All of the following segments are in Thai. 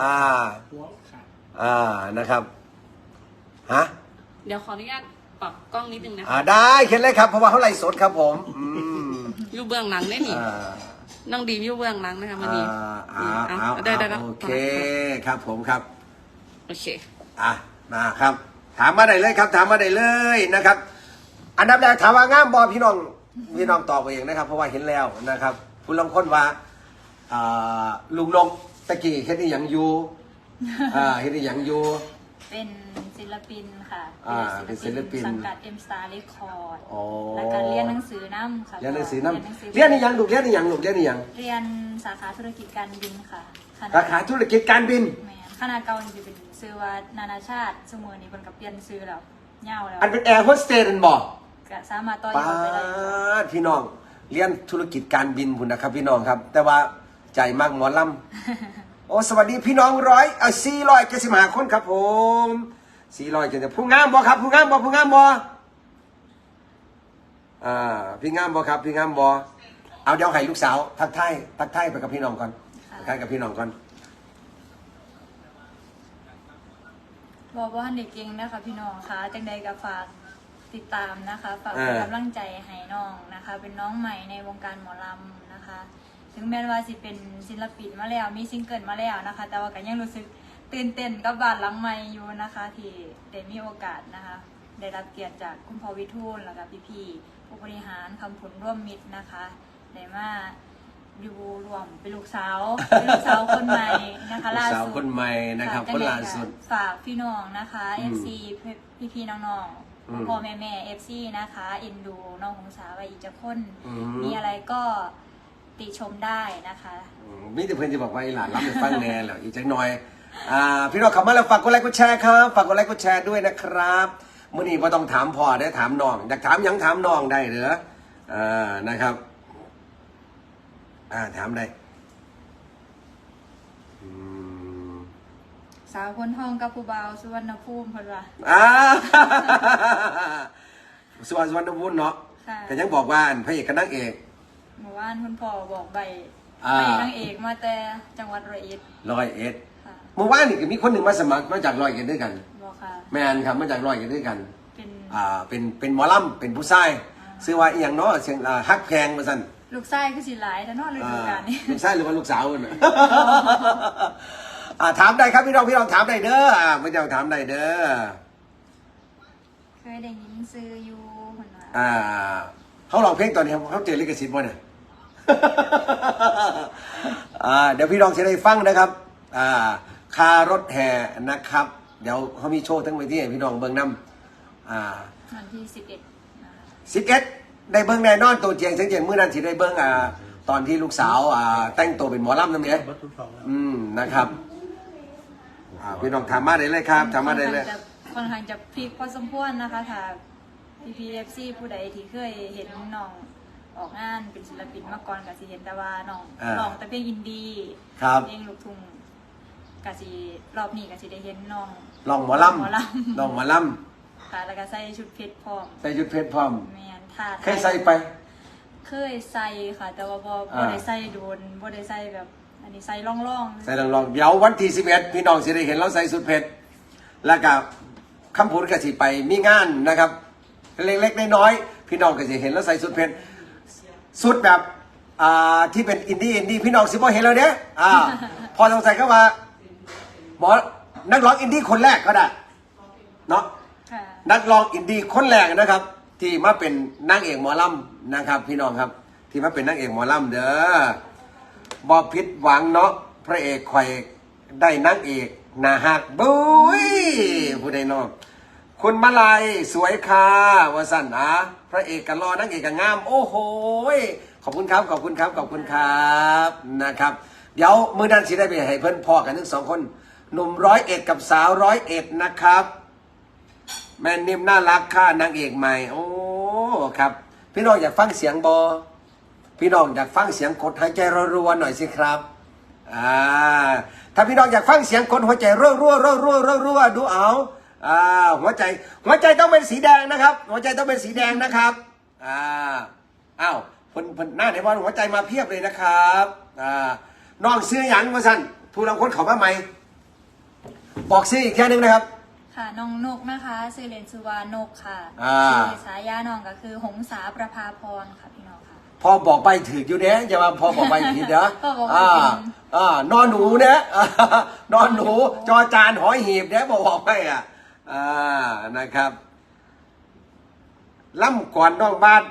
อ่า หัวขาดอ่านะครับฮะเดี๋ยวขออนุญาตปรับกล้องนิดนึงนะอ่าคะได้เขียนเลยครับ เพราะว่าเขาไล่สดครับผมอืมอยู่เบื้องหลังได้นี่อ่าน้องดีมอยู่เบื้องหลังนะคะวันนี้อ่าอืมเอาเอาเอาได้ได้ได้โอเคครับผมครับ โอเค อะมาครับ ถามมาได้เลยครับ ถามมาได้เลยนะครับ อันดับแรกถามว่างามบอพี่น้องพี่น้องตอบเองนะครับ เพราะว่าเห็นแล้วนะครับผู้ลงคนว่าอ่าลุงนก ตะกี้เฮ็ดอีหยังอยู่ อ่าเฮ็ดอีหยังอยู่ เป็นศิลปินค่ะอ่าเป็นศิลปิน สังกัด M Star Record อ๋อแล้วก็เรียนหนังสือน้ำค่ะเรียนหนังสือน้เรียนหนังสือำเรียนอีหยังลูกเรียนอีหยังลูกเรียนอีหยังเรียนสาขาธุรกิจการบินค่ะคณะสาขาธุรกิจการบิน แม่นคณะเก่านี่จะเป็นซื้อว่านานาชาติสมอนี้คนกับเปลี่ยนซื้อแล้วเง่าแล้วอันเป็นแอร์โฮสเตสนั่นบอกก็สามารถต่อยป้าอดไปได้ ดพี่น้อง เรียนธุรกิจการบินพุ่นนะครับพี่น้องครับ แต่ว่า ใจมากหมอลำโอ้สวัสดีพี่น้องร้อยเออสี่ร้อยเจ็ดสิบห้าคนครับผมสี่ร้อยเจ็ดสิบผู้งามบ่ครับ ผู้งามบ่ผู้งามบ่อ่าพี่งามบ่ครับพี่งามบ่เอาเดี๋ยวให้ลูกสาว ทักทายทักทายไปกับพี่น้องก่อนทักทายกับพี่น้องก่อนบอกว่าเด็กเก่งนะคะพี่น้องคะจังใดก็ฝากติดตามนะคะฝากเป็นกำลังใจให้น้องนะคะ เป็นน้องใหม่ในวงการหมอลำนะคะ ถึงแม้ว่าสิเป็นศิลปินมาแล้วมีซิงเกิลมาแล้วนะคะ แต่ว่าก็ยังรู้สึกตื่นเต้นกับบ้านหลังใหม่อยู่นะคะ ที่ได้มีโอกาสนะคะ ได้รับเกียรติจากคุณพ่อวิทูลแล้วก็พี่ๆผู้บริหารคำผลร่วมมิตรนะคะได้มาอยู่รวมเป็นลูกสาวเป็นลูกสาวคนใหม่นะคะลูกล่าสาวสุดคนใหม่นะครับค่ะคนล่าสุดฝากพี่น้องนะคะอืม FC พี่พี่ๆน้องอืมๆพ่อแม่แม่ FC นะคะเอ็นดูน้องของสาวไว้อีกจะคนอืมมีอะไรก็ ติชมได้นะคะ อืมมีแต่เพื่อนจะบอกว่าอีหลานรับไปฟังแน่แล้วอีกจักหน่อยอ่าพี่น้องขับมาแล้วฝากกดไลค์กดแชร์ครับฝากกดไลค์กดแชร์ด้วยนะครับมื่อนี้ไ่ต้องถามพ่อได้ถามน้องอยากถามหยังถามน้องได้เหรออ่านะครับอ่าถามได้อืมสาวคนห้องกับผู้บ่าวสุวรรณภูมิเพิ่นว่าอ่า สวัสดิ์สวรรณวุฒิเนาะ ค่ะ ก็ยังบอกว่าอันพระเอกกับนางเอก เมื่อวานคุณพ่อบอกใบอ่า ไปนางเอกมาแต่จังหวัดร้อยเอ็ดร้อยเอ็ดค่ะเมื่อวานนี่ก็มีคนหนึ่งมาสมัครมาจากร้อยเอ็ดด้วยกัน บอกค่ะ แมนครับมาจากร้อยเอ็ดด้วยกัน เป็นอ่าเป็นเป็นหมอลำเป็นผู้ชายซื้อว่าอีหยังเนาะเสียงอ่าฮักแพงมาสั่นลูกไส้คือสิหลายแต่นอกฤดูกาลนี้ลูกชายหรือว่าลูกสาวน่ะ อ่าถามได้ครับพี่น้องพี่น้องถามได้เด้ออ่าไม่ต้องถามได้เด้อเคยได้ยินซื้ออยู่เพิ่นว่าอ่า เขาลองเพลงตอนนี้เขาเจอลิขสิทธิ์บ่เนี่ยอ่าเดี๋ยวพี่น้องจะได้ฟังนะครับอ่าคารถแห่นะครับ เดี๋ยวเขามีโชว์ทั้งเวทีให้พี่น้องเบิ่งนํอ่าวันที่สิบเอ็ดนะคะสิบเอ็ดได้เบิ้งแน่นอนตัวเจียงเสียงเจียงมื่อนั้นสิได้เบิ้งอ่าตอนที่ลูกสาวอ่าแต่งตัวเป็นหมอลำนั่นเองบัตรทุกสองแล้วอืมนะครับอ่าพี่น้องถามมาได้เลยครับถามมาได้เลยค่อนข้างจะพลิกพอสมควรนะคะถ้า PPFC ผู้ใดที่เคยเห็นน้องออกงานเป็นศิลปินมาก่อนก็สิเห็นแต่ว่าน้องอ่า ร้องแต่เพลงอินดี้ครับเพลงลูกทุ่งก็สิรอบนี้ก็สิได้เห็นน้อง ลองหมอลหมอลำำลองหมอลค่ะแล้วก็ใส่ชุดเพชรพร้อมำใส่ชุดเพชรพร้อมแมนท่าเคยใส่ไป เคยใส่ค่ะ แต่ว่าบ่อ่า บ่ได้ใส่โดนบ่ได้ใส่แบบ อันนี้ใส่ร่องๆใส่ลองลองเดี๋ยววันที่สิบเอ็ดพี่น้องสิได้เห็นเราใส่ชุดเพชรแล้วก็คำพูดก็สิไปมีงานนะครับ เล็กๆน้อยๆพี่น้องก็สิเห็นเราใส่ชุดเพชรสุดแบบอ่าที่เป็นอินดี้อินดี้พี่น้องสิบ่เห็นแล้วเนี้ยอ่า พอสงสัยก็ว่าหมอนักร้องอินดี้คนแรกก็ได้เนาะค่ะนักร้องอินดี้คนแรกนะครับ ที่มาเป็นนางเอกหมอลำนะครับ พี่น้องครับ ที่มาเป็นนางเอกหมอลำเด้อบอพิษหวังเนาะพระเอกข่อยได้นางเอกหนาหักบุ้ยผู้ใดเนอก คุณมาลายสวยค่ะวสันอะพระเอกกันรอนางเอกกันงาม โอ้โหขอบคุณครับขอบคุณครับขอบคุณครับนะครับ เดี๋ยวมือนั้นสิได้ไปให้เพื่อนพ่อกันทั้งสองคนหนุ่มร้อยเอ็ดกับสาวร้อยเอ็ดนะครับ แม่นิ่มน่ารักค่ะนางเอกใหม่ โอ้ครับ พี่น้องอยากฟังเสียงบอพี่น้องอยากฟังเสียงกดหายใจรัวๆหน่อยสิครับอ่าถ้าพี่น้องอยากฟังเสียงกดหัวใจรัวๆรัวๆรัวๆรัวๆดูเอา อ่าหัวใจหัวใจต้องเป็นสีแดงนะครับ หัวใจต้องเป็นสีแดงนะครับอ่าอ้าวเพิ่นเพิ่นหน้าในวันหัวใจมาเพียบเลยนะครับอ่าน้องซื้อหยังมาสั่นผู้ลังคนเขามาใหม่บอกซิอีกแค่นึงนะครับ ค่ะน้องนกนะคะชื่อเล่นชื่อว่านกค่ะอ่า ชื่อสายาน้องก็คือหงสาประภาพรค่ะพี่น้องค่ะ พอบอกไปถืออยู่เนี้ยจะมาพอบอกไปผิดเด้อพ่อบอกว่าอ่าผิดอ่านอนหนูเนี่ยนอนหนูจอจานหอยหีบเนี่ยบอกบอกไปอะ อ่านะครับล่ำก่อนน้องบ้าน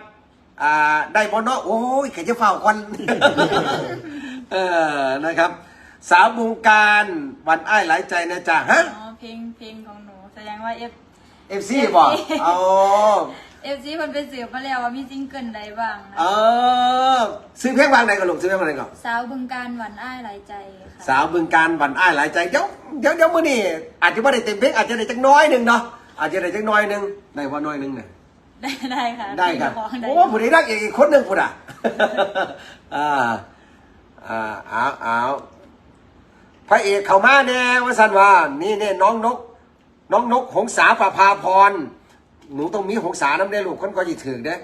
อ่าได้บอเนาะโอ้ยใครจะเฝ้าก่อนเออนะครับ สาวบุงการวันอ้ายหลายใจนะจ๊ะฮะอ๋อเพลงเพลงของหนูแสดงว่าเอฟเอฟซีบอกอ๋อเอฟซีมันไปสืบมาแล้วว่ามีซิงเกิลใดบ้างนะเออ ซื้อเพลงวางไหนก่อนลูกซื้อเพลงวางไหนก่อนสาวบึงการหวันอ้ายหลายใจค่ะสาวบึงการวันอ้ายหลายใจเดี๋ยวเดี๋ยวเดี๋ยวมื้อนี้อาจจะไม่ได้เต็มเพลงอาจจะได้จักน้อยหนึ่งเนาะอาจจะได้จักน้อยหนึ่งได้ว่าน้อยหนึ่งเนี่ยได้ได้ค่ะได้ครับพี่น้องได้โอ้ผู้ใดรักอีกอีกคนหนึ่งผู้ใดอ่าอ่าเอาเอาพระเอกเข้ามาแน่ว่าสันว่านี่เนี่ยน้องนก น้องนกหงสาประภาพรหนูต้องมีหงสาน้ำได้ลูกคนก็ยิ่ถือเด้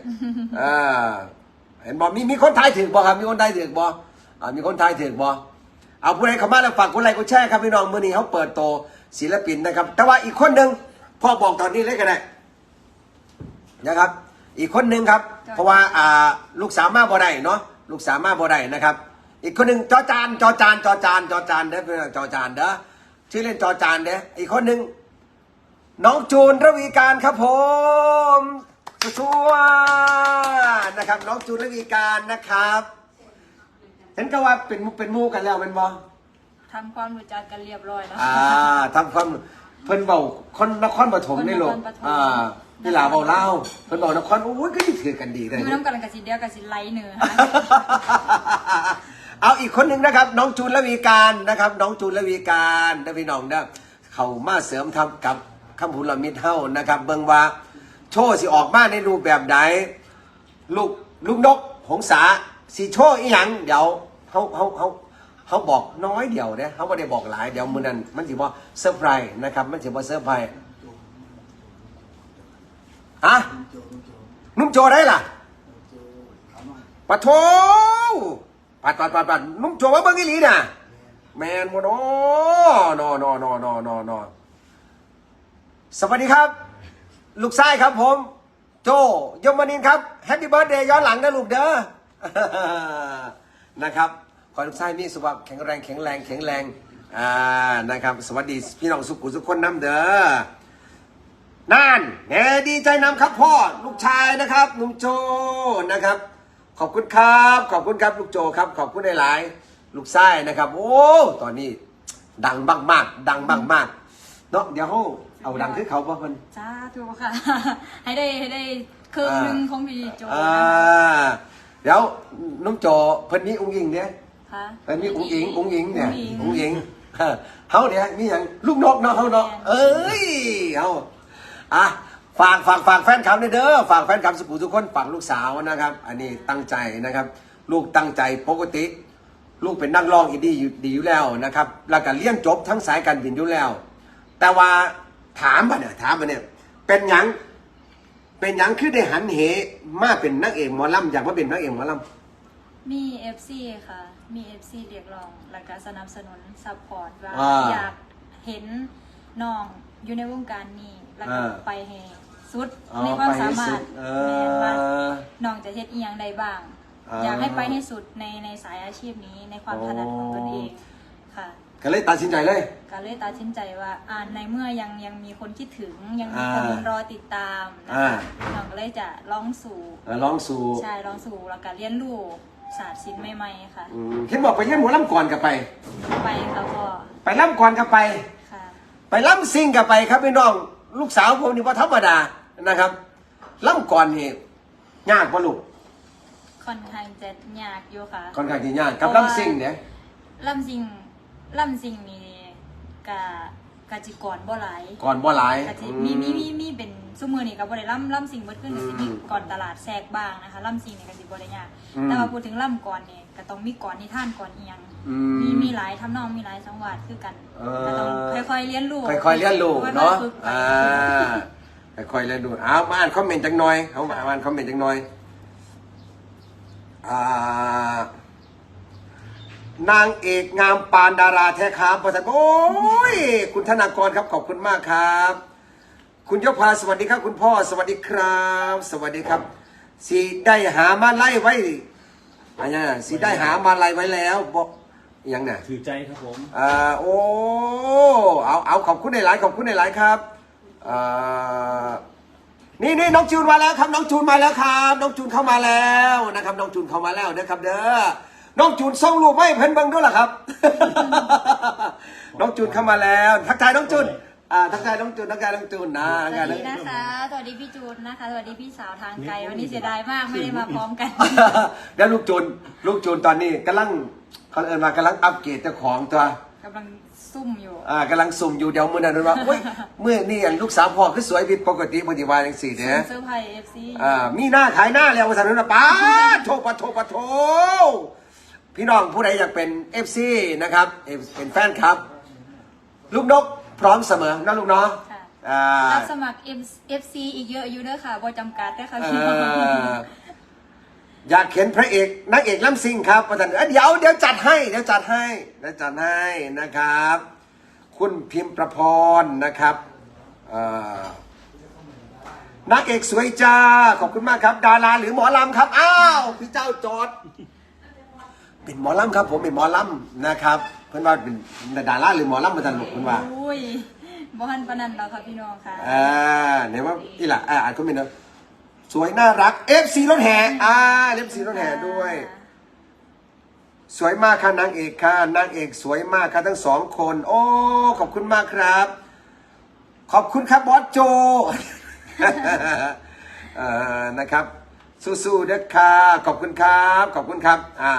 อ่า เห็นบอกมีมีคนทายถือบ่ครับมีคนทายถือบ่อ่ามีคนทายถือบ่เอาผู้ใดเข้ามาแล้วฝากกดไลค์กดแชร์ครับพี่น้องมื้อนี้เขาเปิดโตศิลปินนะครับ แต่ว่าอีกคนหนึ่งพ่อบอกตอนนี้เลยก็ได้นะครับ อีกคนหนึ่งครับ เพราะว่าอ่าลูกสาวมาบ่ได้เนาะลูกสาวมาบ่ได้นะครับ อีกคนหนึ่งจอจานจอจานจอจานจอจานเด้อเพื่อนจอจานเด้อชื่อเล่นจอจานเด้ออีกคนหนึ่งน้องจูนระวีการครับผม ชัวนะครับน้องจูนระวีการนะครับ เห็นก็ว่าเป็นมุกเป็นมูกันแล้วเป็นบอทำความรู้จักกันเรียบร้อยแล้วอ่าทำความเพิ่นเบาคนนครปฐมนี่ลูกคนนครปฐมอ่านี่ลาเบาเล่าเพิ่นเบานครโอ้ยก็ยิ่งถือกันดีเลยอยู่น้ำกันกับสิเดียวกับสิไลเนื้อเอาอีกคนหนึ่งนะครับ น้องจูนละวีการนะครับ น้องจูนละวีการนะพี่น้องนะเขามาเสริมทำกับคำพูดละมิดเฮ้านะครับ เบิ่งว่า ว์สิออกมาในรูปแบบใดลูกลูกนกหงสาสีโชว์อีหยังเดี๋ยวเขาเขาเขาเขาบอกน้อยเดียวเนี่ยเขาไม่ได้บอกหลายเดี๋ยวมือนั้นมันสิบ่เซอร์ไพรส์นะครับ มันสิบ่เซอร์ไพรส์ฮะนุ่มโจได้ล่ะปะโถปัดปัดปัดปัดนุ่มโจว่าเบิ้งอีหลีน่ะ แมนโมโนนอนอนอนอนอนอสวัสดีครับ ลูกชายครับผม โจยมนินครับแฮปปี้เบิร์ดเดย์ย้อนหลังนะลูกเด้อนะครับขอลูกชายมีสุขภาพแข็งแรงแข็งแรงแข็งแรงอ่านะครับ สวัสดีพี่น้องสุขุสุขคนน้ำเด้อนั่นแหน่ดีใจนำครับพ่อลูกชายนะครับลุงโจนะครับ ขอบคุณครับ ขอบคุณครับลูกโจครับ ขอบคุณหลายๆลูกไส้นะครับ โอ้ตอนนี้ดังมากๆดังมากๆเนาะเดี๋ยว เขาเอาดังขึ้นเขาป่ะเพิ่นจ้าถูกค่ะ ให้ได้ให้ได้ครึ่งหนึ่งของพี่โจอ่าเดี๋ยวน้องโจเพิ่นมีอุ้งอิงเนี่ยค่ะ เพิ่นมีอุ้งอิงอุ้งอิงเนี่ยอุ้อุ้งงอิอิงงเออเขาเนี่ยมีอย่างลูกนกเนาะเขาเนาะเอ้ยเอาอะฝากฝากฝากแฟนคลับด้วยเด้อฝากแฟนคลับสุขุทุกคนฝากลูกสาวนะครับ อันนี้ตั้งใจนะครับ ลูกตั้งใจปกติ ลูกเป็นนักร้องอีดีอยู่ดีอยู่แล้วนะครับ แล้วก็เลี้ยงจบทั้งสายการบินอยู่แล้ว แต่ว่า ถามมาเนี่ยถามมาเนี่ยเป็นหยังเป็นหยังคือได้หันเหมาเป็นนักเอกหมอลำอยากมาเป็นนักเอกหมอลมีเอฟซีค่ะ มีเอฟซีเรียกร้อง แล้วก็สนับสนุนซัพพอร์ตว่าอ่าอยากเห็นน้องอยู่ในวงการนี้ แล้วก็อ่า ไปให้สุดำอ๋อในความไปให้สามารสุถดเอแม่นว่าอ น้องจะเฮ็ดอีหยังใดบ้าง อ่าอยากให้ไปให้สุดในในสายอาชีพนี้ในความถนัดของตนเองค่ะ ก็เลยตัดสินใจเลย ก็เลยตัดสินใจว่าอ่านในเมื่อยังยังมีคนคิดถึงยังมีอ่าคนรอติดตามนะอ่า คะน้องก็เลยจะลองสู่เออลองสู่ใช่ลองสู่แล้วก็เรียนรู้ศาสตร์ศิลป์ใหม่ๆค่ะ อืมเห็นบอกไปเยี่ยมหมอลำก่อนกับไป ไปค่ะพ่อไปลำก่อนกับไป ค่ะ ไปลำซิ่งกับไปครับพี่น้อง ลูกสาวผมนี่ว่าธรรมดานะครับลำก่อนนี่ยากปะลูกค่อนข้างจะยากอยู่ค่ะค่อนข้างที่ยากกับเพราะว่าลำซิ่งเนี่ยล่ำซิง ล่ำซิงนี่กะกะจิก่อนบ่หลายก่อนบ่หลายกะจิอืมีมีมีมีเป็นซุมือนี่ก็บ่ได้ล่ำล่ำซิงเบิดขึ้นก็สิมีอืมก่อนตลาดแทรกบ้างนะคะล่ำซิงนี่ก็สิบ่ได้ยากอืมแต่ว่าพูดถึงล่ำก่อนนี่ก็ต้องมีก่อนนิทานก่อนเอียงอืมีมีหลายทำนองมีหลายสังวาสคือกันเออก็ต้องค่อยๆเรียนรู้ค่อยๆเรียนรู้เนาะฝึกไปอ่าค่อยๆเรียนรู้เอามาอ่านคอมเมนต์จังหน่อยเขามาอ่านคอมเมนต์จังหน่อยอ่า นางเอกงามปานดาราแท้ครับประธานโอ้ย คุณธนากรครับขอบคุณมากครับ คุณยกพาสวัสดีครับ คุณพ่อสวัสดีครับ สวัสดีครับสีได้หามาไล่ไว้อะไรนะสีได้หามาไล่ไว้แล้วบอกอยังน่ะถือใจครับผมอ่าโอ้เอาเอาขอบคุณในหลายๆขอบคุณในหลายๆครับอ่านี่นี่น้องจูนมาแล้วครับ น้องจูนมาแล้วครับ น้องจูนเข้ามาแล้วนะครับ น้องจูนเข้ามาแล้วนะครับ เด้อ น้องจูนส่งรูปให้เพิ่นเบิ่งด้วยเหรอครับ น้องจูนเข้ามาแล้ว ทักทายน้องจูนอ่าทักทายน้องจูนทักทายน้องจูนนะสทักทายน้วัสดีองนะคะ สวัสดีพี่จูนนะคะ สวัสดีพี่สาวทางไกล วันนี้เสียดายมากไม่ได้มาพร้อมกัน แล้วลูกจูนลูกจูนตอนนี้กำลังเขาเอินมากำลังอัปเกรดเจ้าของตัวกำลังซุ่มอยู่ อ่ากำลังสุ่มอยู่เดี๋ยวมื่อนั้นว่าเฮ้ยเมื่อนี่อันลูกสาวพ่อคือสวยผิดปกติปฏิวัติอย่างสี่เนี่ยเซอร์ไพรส์เอฟซีอ่ามีหน้าขายหน้าแล้วภาษาโนนะป้าดโทปะโทปะโท พี่น้องผู้ใดอยากเป็น FC นะครับเป็นแฟนครับ ลูกนกพร้อมเสมอนะลูกเนาะค่ะ อ่า รับสมัคร FC อีกเยอะอยู่เด้อค่ะบอจำกัดนะคะเอ่พี่น้องออยากเห็นพระเอกนางเอกล้ำซิ่งครับประธานเอ้ยเดี๋ยวเดี๋ยวจัดให้เดี๋ยวจัดให้เดี๋ยวจัดให้นะครับ คุณพิมพ์ประพรนะครับเอ่อนางเอกสวยจ้าขอบคุณมากครับ ดาราหรือหมอลำครับ อ้าว พี่เจ้าจอด เป็นหมอลำครับ ผมเป็นหมอลำนะครับ เพื่อนว่าเป็นดาราหรือหมอลำมาทันหมดเพื่อนว่าอุ้ยบอฮันปานนันเราค่ะพี่น้องค่ะอ่าเนี่ยว่าอีหล่ะอ่าอ่านคอมเมนต์นะสวยน่ารัก FC รถแห่อ่า FC รถแห่ด้วย สวยมากค่ะนางเอกค่ะนางเอกสวยมากค่ะทั้งสองคน โอ้ขอบคุณมากครับ ขอบคุณครับบอสโจเอ่อนะครับสู้ๆเด้อค่ะขอบคุณครับ ขอบคุณครับ อ่า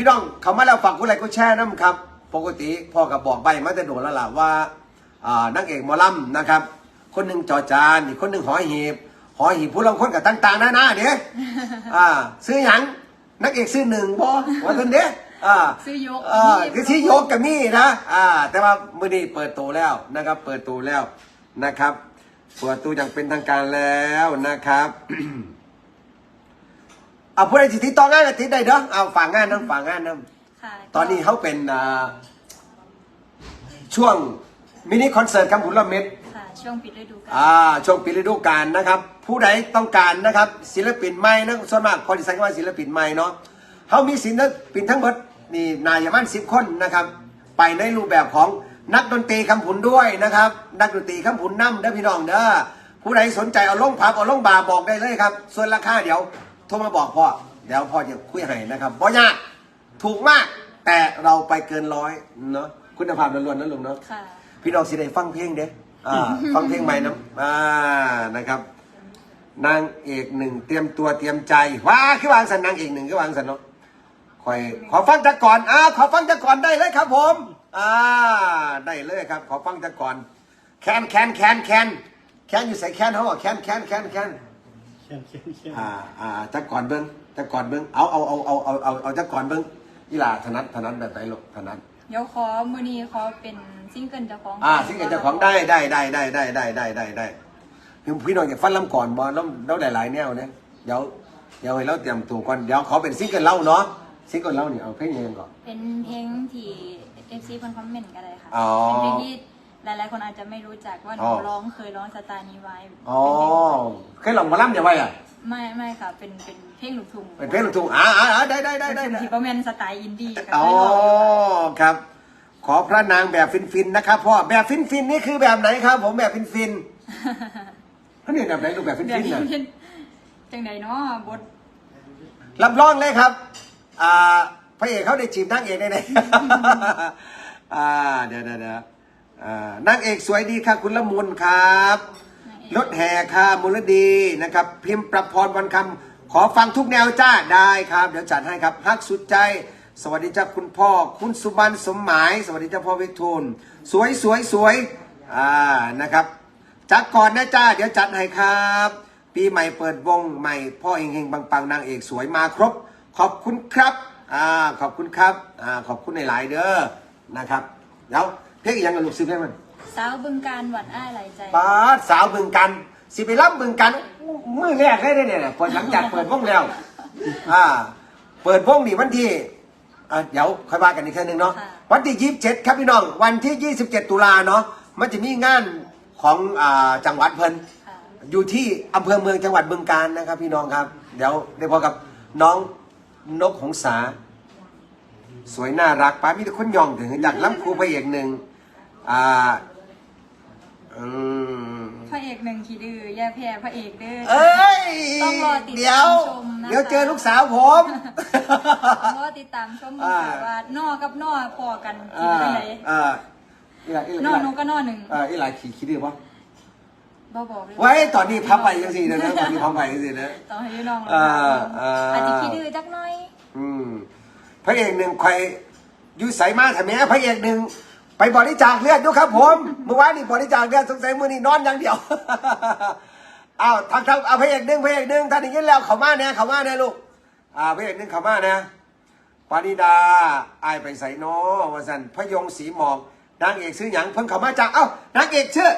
พี่น้องเขามาแล้วฝากกดไลค์กดแชร์น้ำครับ ปกติพ่อกับบอกใบมาแต่โดนแล้วล่ะว่าอ่านางเอกหมอลำนะครับ คนหนึ่งจอจานอีกคนหนึ่งหอหีบหอหีบผู้ลงคนกับต่างๆหน้าๆเด้อ่าซื้อหยังนักเอกซื้อหนึ่งบอว่าคนเด้อ่าซื้อยกอ่าคือที่ยกกับมี่นะอ่า แต่ว่ามือนี้เปิดตัวแล้วนะครับ เปิดตัวแล้วนะครับเปิดตัวอย่างเป็นทางการแล้วนะครับ เอาผู้ใดสิติดต่องานกับติดได้เด้อเอาฝากงานนะฝากงานนะค่ะตอนนี้เขาเป็นอ่าช่วงมินิคอนเสิร์ตคำผุนละเม็ด ค่ะช่วงปิดฤดูกาล อ่าช่วงปิดฤดูกาลนะครับ ผู้ใดต้องการนะครับ ศิลปินใหม่นะส่วนมากคนที่ใช้คำว่าศิลปินใหม่เนาะเขามีศิลปินทั้งหมดนี่นายมันสิบคนนะครับ ไปในรูปแบบของนักดนตรีคำผุนด้วยนะครับ นักดนตรีคำผุนนํเด้อพี่น้องเด้อผู้ใดสนใจเอาลงพับเอาลงบาร์บอกได้เลยครับ ส่วนราคาเดี๋ยว โทรมาบอกพ่อเดี๋ยวพ่อจะคุยให้นะครับบ่ยากถูกมาก แต่เราไปเกินร้อยเนาะคุณภาพล้วนๆนะลุงเนาะค่ะ พี่น้องสิได้ฟังเพลงเด้อ่าฟังเพลงใหม่นะอ่านะครับ นางเอกหนึ่งเตรียมตัวเตรียมใจว้าคือวางสันนางเอกหนึ่งคือวางสันเนาะคอยขอฟังจากก่อนอ่าขอฟังจากก่อนได้เลยครับ ผมอ่าได้เลยครับ ขอฟังจากก่อน แคนแคนแคนแคนแคนอยู่ใส่แคนเขาบอกแคนแคนแคนแคน แค่นแค่นแค่นอ่าอ่าจากก่อนเบิ้งจากก่อนเบิ้งเอาเอาเอาเอาเอาเอาเอาจากก่อนเบิ้งอีหล่าถนัดถนัดแบบไหนลูกถนัดเดี๋ยวขอมือนี้ขอเป็นซิงเกิลเจ้าของอ่าสิ่งเจ้าของได้ได้ได้ได้ได้ได้ได้ได้ได้พี่พี่น้องอยากฟันลำก่อนบอลแล้วแล้วหลายๆแนวเนี่ยเดี๋ยวเดี๋ยวให้เราเตรียมตัวก่อนเดี๋ยวขอเป็นซิงเกิลเล่าเนาะซิงเกิลเล่านี่เอาเพลงยังไงก่อนเป็นเพลงที่เอฟซีเพิ่นคอมเมนต์กันเลยค่ะอ๋อเป็นเพลงที่ หลายๆคนอาจจะไม่รู้จักว่าหอ๋นูอ ร้องเคยร้องสไตล์นี้ไว้อ๋อเคยลองมาล่ำอย่าไว้อะไม่ไม่ค่ะ เป็นเป็นเพลงลูกทุ่งเป็นเพลงลูกทุ่งอ่าอ่าอ่าได้ได้ได้ได้เป็นได้ที่ประมาณสไตล์อินดี้ก็อ๋อเคยร้องครับ ขอพระนางแบบฟินๆนะครับพ่อแบบฟินๆนี่คือแบบไหนครับ ผมแบบฟินๆเขาเนี่ยแบบไหนลูกแบบฟิแบบนๆนี้น่ะเป็นจังใดเนาะบทรับรองเลยครับ อ่า พระเอกเขาได้จีบนางเอกได้เลยอ่า เดี๋ยวเดี๋ยวเดี๋ยวอ่า นางเอกสวยดีค่ะ คุณละมุนครับรถแห่ค่ะมูลดีนะครับ พิมพ์ประพรวันคำขอฟังทุกแนวจ้าได้ครับ เดี๋ยวจัดให้ครับฮักสุดใจ สวัสดีจ้าคุณพ่อ คุณสุบันสมหมาย สวัสดีจ้าพ่อวิทูลสวยสวยสวยอ่านะครับจัดก่อนนะจ้าเดี๋ยวจัดให้ครับ ปีใหม่เปิดวงใหม่ พ่อเฮงเฮงปังปังนางเอกสวยมาครบ ขอบคุณครับอ่าขอบคุณครับอ่าขอบคุณในหลายๆเด้อนะครับเดี๋ยว เพลงอีกอยังกับลูกซื้อเพลงมันสาวบึงการหวัดอ้ายไหลใจ ป้าดสาวบึงกันสิไปรับบึงกันมือแรกเลยเนี่ยเนี่ยเปิดหลังจากเปิดวงแล้ว อ่า เปิดวงนี่วันที่อะเดี๋ยวค่อยว่ากันอีกครั้งหนึ่งเนาะค่ะ วันที่ยี่สิบเจ็ดครับพี่น้อง วันที่ยี่สิบเจ็ดตุลาเนาะมันจะมีงานของอ่าจังหวัดเพิ่น ค่ะ อยู่ที่อำเภอเมืองจังหวัดบึงกาฬนะครับ พี่น้องครับ เดี๋ยวได้พบกับน้องนกหงษา สวยน่ารักป้ามีแต่คนยองถึงจากล้ำครูพระเอกหนึ่งอ่าอืมพระเอกหนึ่งขี้ดื้อแย่แพ้พระเอกเด้อเอ้ยต้องรอติดตามเดี๋ยวชมนะคะเดี๋ยวเจอลูกสาวผมเพราะว่าติดตามชมมือค่ะว่านอกับนอพอกันคิดอ่ายังไงอ่าอีหลาอีหลานอหนูก็นอหนึ่งอ่าอีหลาขี่คิดดีปะบ่บอกเลยไว้ตอนนี้พับไปยังสินะนะตอนนี้พับไปยังสินะ ต้องให้น้องอ่าอ่าอาจจะขี้ดื้อจักหน่อย อืม พระเอกหนึ่งใครอยุใสมาแถมแม้พระเอกหนึ่งไปบริจาคเลือดด้วยครับผมเมื่อวานนี่บริจาคเลือดสงสัยมือนี่นอนอย่างเดียวอ้าวทางทางเอาพระเอกหนึ่งพระเอกหนึ่งท่านอย่างนี้แล้วเขามาเนี่ยเขามาเนี่ยลูกอ่าพระเอกหนึ่งเขามาเนี่ยปานิดาอายไปใส่นอวาสันพระยงศรีหมอกนางเอกซื้อหยังเพิ่งเขามาจากเอ้านางเอกชื่อ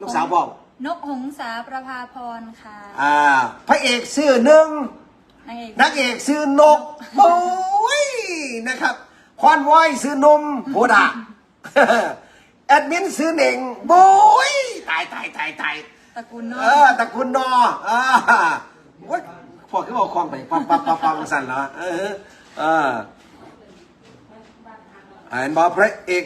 ลูกสาวบอกนกหงสาประภาพรค่ะอ่าพระเอกชื่อหนึ่งนางเอกนักเอกซื้อนกโอ้ย นะครับคอนวอยซื้อนมโบดาแอดมินซื้อเหน่งโบยตายตายตายตายตระกูลนอเออตระกุลนออ่าว่าพอขึ้นมาคลองไปปังปังปังปังสั่นเหรอเออเอออ่านบอกพระเอก